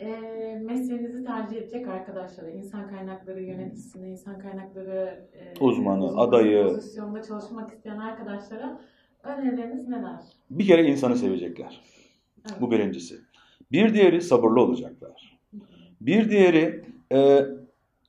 e, mesleğinizi tercih edecek arkadaşlara, insan kaynakları yöneticisine, insan kaynakları e, Uzmanı, adayı. pozisyonda çalışmak isteyen arkadaşlara önerileriniz neler? Bir kere insanı sevecekler. Evet. Bu birincisi. Bir diğeri sabırlı olacaklar. Bir diğeri e,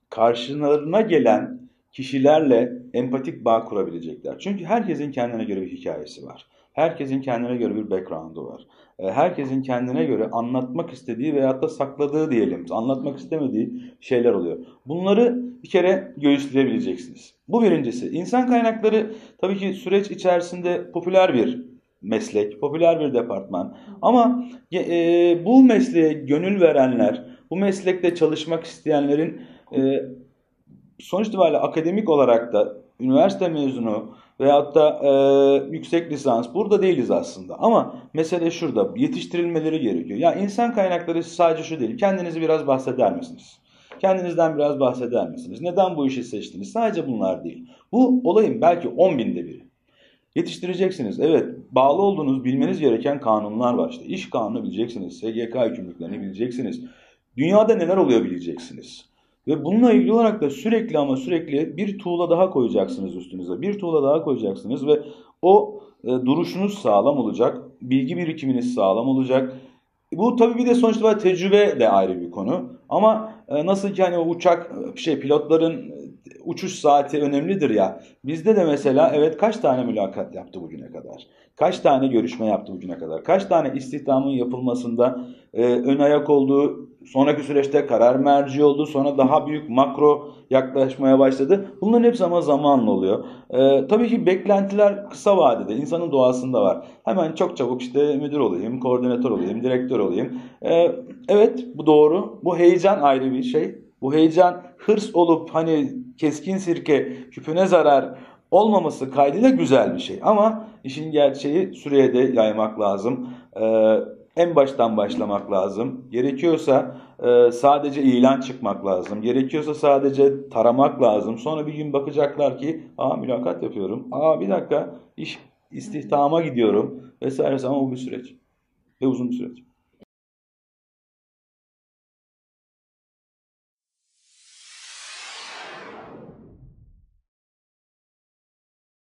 karşılarına gelen kişilerle empatik bağ kurabilecekler. Çünkü herkesin kendine göre bir hikayesi var. Herkesin kendine göre bir background'u var. E, herkesin kendine göre anlatmak istediği veyahut da sakladığı diyelim, anlatmak istemediği şeyler oluyor. Bunları bir kere göğüsleyebileceksiniz. Bu birincisi. İnsan kaynakları tabii ki süreç içerisinde popüler bir meslek, popüler bir departman. Ama e, bu mesleğe gönül verenler, bu meslekte çalışmak isteyenlerin e, sonuç itibariyle akademik olarak da üniversite mezunu veyahut da e, yüksek lisans burada değiliz aslında. Ama mesele şurada yetiştirilmeleri gerekiyor. Ya insan kaynakları sadece şu değil. Kendinizi biraz bahseder misiniz? Kendinizden biraz bahseder misiniz? Neden bu işi seçtiniz? Sadece bunlar değil. Bu olayın belki 10 binde biri. Yetiştireceksiniz. Evet, bağlı olduğunuz, bilmeniz gereken kanunlar var. İşte iş kanunu bileceksiniz, SGK hükümlülüklerini bileceksiniz. Dünyada neler oluyor bileceksiniz. Ve bununla ilgili olarak da sürekli ama sürekli bir tuğla daha koyacaksınız üstünüze. Bir tuğla daha koyacaksınız ve o e, duruşunuz sağlam olacak. Bilgi birikiminiz sağlam olacak. Bu tabii bir de sonuçta tecrübe de ayrı bir konu. Ama e, nasıl ki hani uçak şey pilotların uçuş saati önemlidir ya. Bizde de mesela evet kaç tane mülakat yaptı bugüne kadar? Kaç tane görüşme yaptı bugüne kadar? Kaç tane istihdamın yapılmasında e, ön ayak olduğu, sonraki süreçte karar merci oldu, sonra daha büyük makro yaklaşmaya başladı. Bunların hepsi ama zamanla oluyor. E, tabii ki beklentiler kısa vadede, insanın doğasında var. Hemen çok çabuk işte müdür olayım, koordinatör olayım, direktör olayım. E, evet bu doğru. Bu heyecan ayrı bir şey. Bu heyecan hırs olup hani keskin sirke küpüne zarar olmaması kaydıyla güzel bir şey. Ama işin gerçeği süreye de yaymak lazım. Ee, en baştan başlamak lazım. Gerekiyorsa e, sadece ilan çıkmak lazım. Gerekiyorsa sadece taramak lazım. Sonra bir gün bakacaklar ki aa mülakat yapıyorum. Aa bir dakika iş istihdama gidiyorum vesaire ama bu bir süreç. Ve uzun bir süreç.